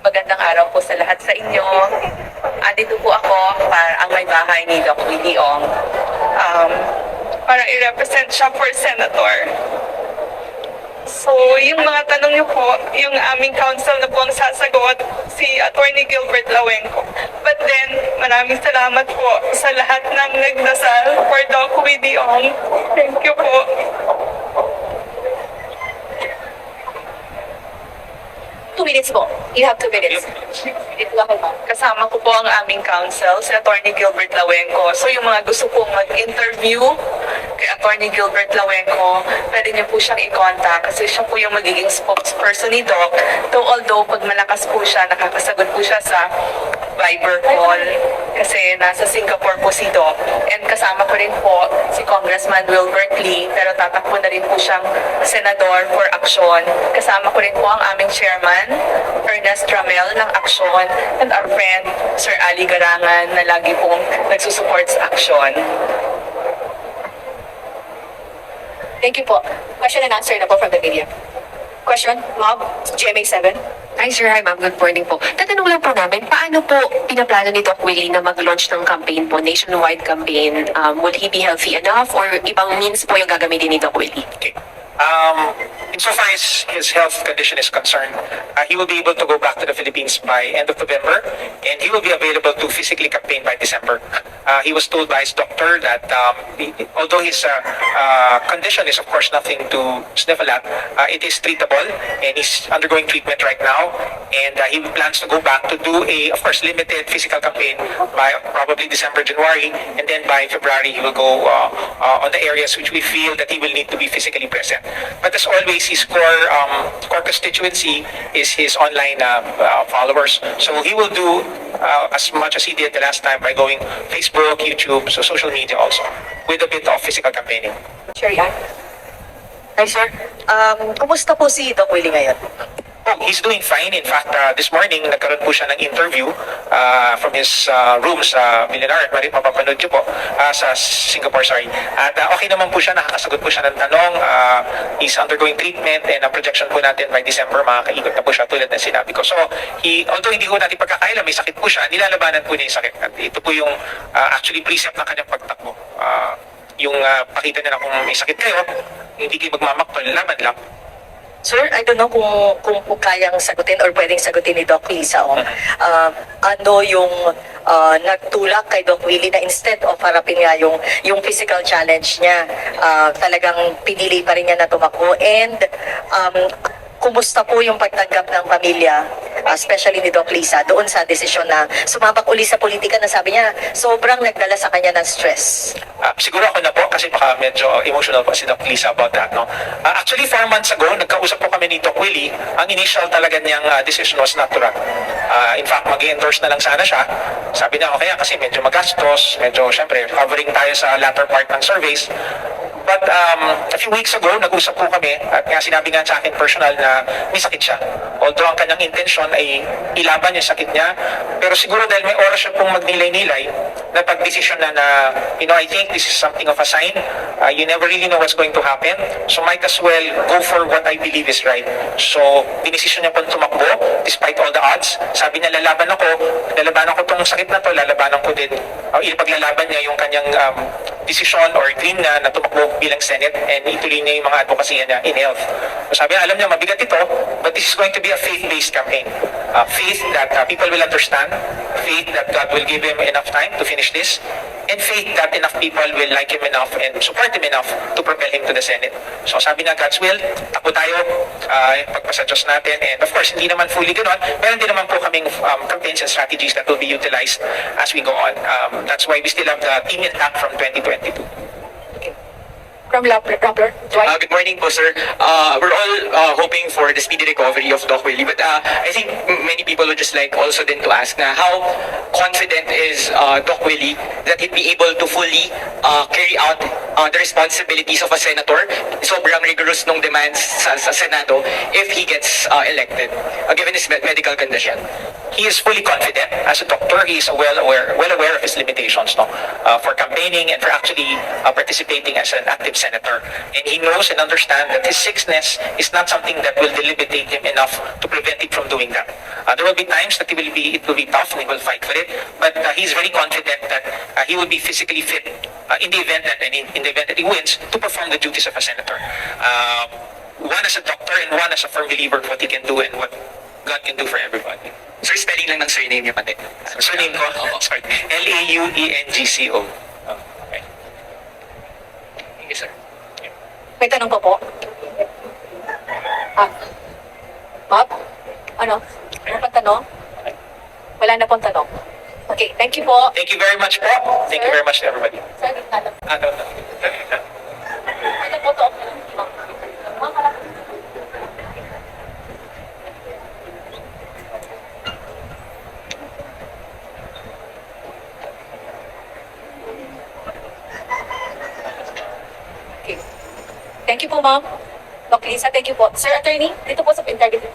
Magandang araw po sa lahat sa inyo. Andito po ako para ang may bahay ni Doc Willie Ong. Um, para i-represent siya for senator. So, yung mga tanong niyo po, yung aming council na po ang sasagot, si Attorney Gilbert Lawenco. But then, maraming salamat po sa lahat ng nagdasal for Doc Willie Ong. Thank you po. Minutes po. You have two minutes. Kasama ko po ang aming counsel, si Attorney Gilbert Lawenco. So yung mga gusto pong mag-interview kay Attorney Gilbert Lawenco, pwede niyo po siyang i-contact kasi siya po yung magiging spokesperson ni Doc. Though although pag malakas po siya, nakakasagot po siya sa Viber call kasi nasa Singapore po si Doc. And kasama ko rin po si Congressman Wilbert Lee pero tatakbo na rin po siyang senador for action. Kasama ko rin po ang aming chairman, Ernest Ramel ng Action and our friend Sir Ali Garangan na lagi pong nagsusupport sa action. Thank you po. Question and answer na po from the media. Question, Mob, GMA7. Hi sir, hi ma'am, good morning po. Tatanong lang po namin, paano po pinaplano ni Doc Willie na mag-launch ng campaign po, nationwide campaign? Um, would he be healthy enough or ibang means po yung gagamitin ni Doc Willie? Okay. Insofar as his health condition is concerned, uh, he will be able to go back to the Philippines by end of November, and he will be available to physically campaign by December. Uh, he was told by his doctor that um, he- although his uh, uh, condition is of course nothing to sniffle at, uh, it is treatable, and he's undergoing treatment right now, and uh, he plans to go back to do a, of course, limited physical campaign by probably December, January, and then by February he will go uh, uh, on the areas which we feel that he will need to be physically present. But as always, his core um, core constituency is his online uh, uh, followers. So he will do uh, as much as he did the last time by going Facebook, YouTube, so social media also, with a bit of physical campaigning. Sherry Ann. Hi, sir. Um, kumusta po si Doc Willie ngayon? He's doing fine. In fact, uh, this morning, nagkaroon po siya ng interview uh, from his uh, room sa Millionaire. Mari mapapanood niyo po uh, sa Singapore, sorry. At uh, okay naman po siya, nakakasagot po siya ng tanong. Uh, he's undergoing treatment and ang projection po natin by December, makakaikot na po siya tulad ng sinabi ko. So, he, although hindi ko natin pagkakaila, may sakit po siya, nilalabanan po niya yung sakit. At ito po yung uh, actually precept ng kanyang pagtakbo. Uh, yung uh, pakita nila kung may sakit kayo, hindi kayo magmamakpal, laban lang. Sir, I don't know kung, kung, kung kayang sagutin or pwedeng sagutin ni Doc Lisa. Oh. Uh, ano yung uh, nagtulak kay Doc Willie na instead of harapin nga yung, yung physical challenge niya, uh, talagang pinili pa rin niya na tumakbo. And um, kumusta po yung pagtanggap ng pamilya, especially ni Doc Lisa, doon sa desisyon na sumabak uli sa politika na sabi niya, sobrang nagdala sa kanya ng stress. Ah, siguro ako na po kasi baka medyo emotional po si Doc Lisa about that. No? Ah, actually, four months ago, nagkausap po kami ni Doc Willie. Ang initial talaga niyang ah, decision was not to run. Ah, in fact, mag-endorse na lang sana siya. Sabi niya, okay, kasi medyo magastos, medyo, syempre, covering tayo sa latter part ng surveys. But um, a few weeks ago, nag-usap po kami at nga sinabi nga sa akin personal na may sakit siya. Although ang kanyang intention ay ilaban yung sakit niya, pero siguro dahil may oras siya pong magnilay-nilay, na pag-desisyon na na, you know, I think this is something of a sign. Uh, you never really know what's going to happen. So might as well go for what I believe is right. So, dinesisyon niya pong tumakbo despite all the odds. Sabi niya, lalaban ako, lalaban ako tong sakit na to, lalabanan ko din. Uh, ipaglalaban niya yung kanyang um, desisyon or dream na na tumakbo bilang Senate and ituloy niya yung mga advocacy niya in health. So sabi niya, alam niya, mabigat ito, but this is going to be a faith-based campaign. Uh, faith that uh, people will understand, faith that God will give him enough time to finish this, and faith that enough people will like him enough and support him enough to propel him to the Senate. So sabi niya, God's will, takbo tayo, uh, pagpasa Diyos natin, and of course, hindi naman fully ganon, meron din naman po kaming um, campaigns and strategies that will be utilized as we go on. Um, that's why we still have the team intact from 2022. From. Dwight. Uh, good morning po, sir. Uh, we're all uh, hoping for the speedy recovery of Doc Willie, but uh, I think m- many people would just like also then to ask na how confident is uh, Doc Willie that he'd be able to fully uh, carry out uh, the responsibilities of a senator, sobrang rigorous nung demands sa, sa Senado, if he gets uh, elected, uh, given his me- medical condition. he is fully confident as a doctor. He is well aware, well aware of his limitations, no, uh, for campaigning and for actually uh, participating as an active senator. And he knows and understands that his sickness is not something that will debilitate him enough to prevent him from doing that. Uh, there will be times that he will be, it will be tough and he will fight for it, but uh, he's very confident that uh, he will be physically fit uh, in the event that, and in, in the event that he wins, to perform the duties of a senator. Um, one as a doctor and one as a firm believer of what he can do and what God can do for everybody. Sir, spelling lang ng surname niya pati. Surname ko, sorry, E L-A-U-E-N-G-C-O. Okay. Thank you, sir. May tanong pa po? Ah. Ma'am? Ano? Tanong? Wala na pong tanong. Okay, thank you po. Thank you very much po. Thank you very much to everybody. Sir, gitna na. Ano, ano. Ano po to? Ma'am, wala. Okay. Thank you po, ma'am. Doc Lisa, thank you po. Sir Attorney, dito po sa integrity.